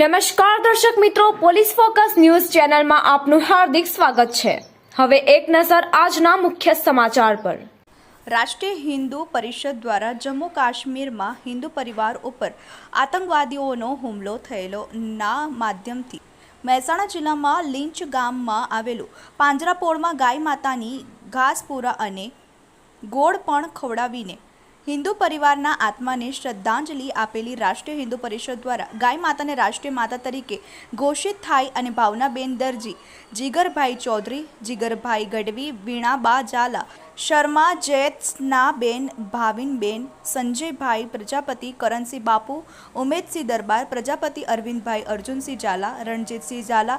નમસ્કાર દર્શક મિત્રો, પોલીસ ફોકસ ન્યૂઝ ચેનલમાં આપનું હાર્દિક સ્વાગત છે. હવે એક નજર આજના મુખ્ય સમાચાર પર. રાષ્ટ્રીય હિન્દુ પરિષદ દ્વારા જમ્મુ કાશ્મીરમાં હિન્દુ પરિવાર ઉપર આતંકવાદીઓનો હુમલો થયેલો ના માધ્યમથી મહેસાણા જિલ્લામાં લીંચ ગામમાં આવેલું પાંજરાપોળમાં ગાય માતાની ઘાસપુરા અને ગોળ પણ ખવડાવીને હિન્દુ પરિવારના આત્માને શ્રદ્ધાંજલિ આપેલી રાષ્ટ્રીય હિન્દુ પરિષદ દ્વારા ગાય માતાને રાષ્ટ્રીય માતા તરીકે ઘોષિત થાય અને ભાવનાબેન દરજી, જીગરભાઈ ચૌધરી, જીગરભાઈ ગઢવી, વીણાબા ઝાલા શર્મા જૈત્સનાબેન ભાવિનબેન, સંજયભાઈ, પ્રજાપતિ, કરણસિંહ બાપુ, ઉમેદસિંહ દરબાર, પ્રજાપતિ અરવિંદભાઈ, અર્જુનસિંહ ઝાલા, રણજીતસિંહ ઝાલા,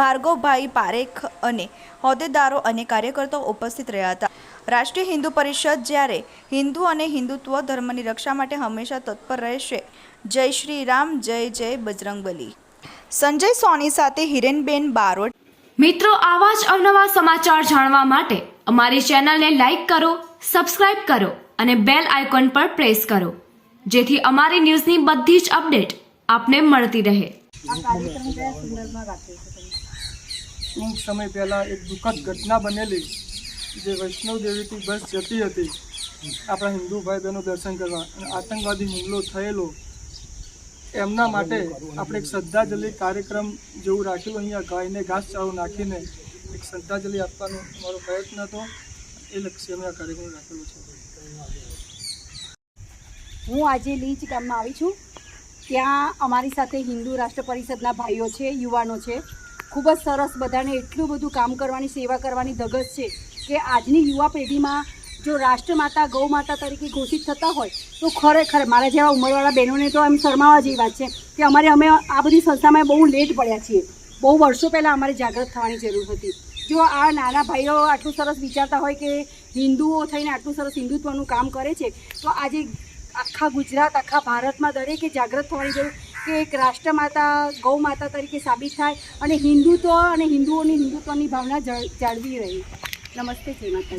ભાર્ગવભાઈ પારેખ અને હોદ્દેદારો અને કાર્યકર્તાઓ ઉપસ્થિત રહ્યા હતા. રાષ્ટ્રીય હિન્દુ પરિષદ જ્યારે હિન્દુ અને હિન્દુત્વ ધર્મની રક્ષા માટે હંમેશા તત્પર રહેશે, જય શ્રી રામ, જય જય બજરંગબલી. સંજય સોની સાથે હિરેનબેન બારોટ મિત્રો આવા જ અવનવા સમાચાર જાણવા માટે અમારી ચેનલને લાઈક કરો સબસ્ક્રાઇબ કરો અને બેલ આઇકોન પર પ્રેસ કરો જેથી અમારી ન્યૂઝની બધી જ અપડેટ આપને મળતી રહે. ટૂંક સમય પહેલાં એક દુઃખદ ઘટના બનેલી જે વૈષ્ણવ દેવીથી બસ જતી હતી. આપણા હિન્દુ ભાઈ બહેનો દર્શન કરવા અને આતંકવાદી હુમલો થયેલો. એમના માટે આપણે એક શ્રદ્ધાંજલિ કાર્યક્રમ જેવું રાખ્યું. અહીંયા ગાયને ઘાસચારો નાખીને એક શ્રદ્ધાંજલિ આપવાનો મારો પ્રયત્ન હતો. એ લક્ષ્ય અમે આ કાર્યક્રમ રાખેલો છે. હું આજે લીંચ ગામમાં આવી છું. ત્યાં અમારી સાથે હિન્દુ રાષ્ટ્ર પરિષદના ભાઈઓ છે, યુવાનો છે. ખૂબ જ સરસ બધાને એટલું બધું કામ કરવાની, સેવા કરવાની ધગસ છે કે આજની યુવા પેઢીમાં જો રાષ્ટ્રમાતા ગૌ માતા તરીકે ઘોષિત થતા હોય, તો ખરેખર મારા જેવા ઉંમરવાળા બહેનોને તો એમ શરમાવા જેવી વાત છે કે અમારે અમે આ બધી સંસ્થામાં બહુ લેટ પડ્યા છીએ. બહુ વર્ષો પહેલાં અમારે જાગૃત થવાની જરૂર હતી. જો આ નાના ભાઈઓ આટલું સરસ વિચારતા હોય કે હિન્દુઓ થઈને આટલું સરસ હિન્દુત્વનું કામ કરે છે, તો આજે આખા ગુજરાત, આખા ભારતમાં દરેકે જાગૃત થવાની જરૂર કે એક રાષ્ટ્રમાતા ગૌ માતા તરીકે સાબિત થાય અને હિન્દુત્વ અને હિન્દુઓની હિન્દુત્વની ભાવના જળ- જાળવી રહી. નમસ્તે માતા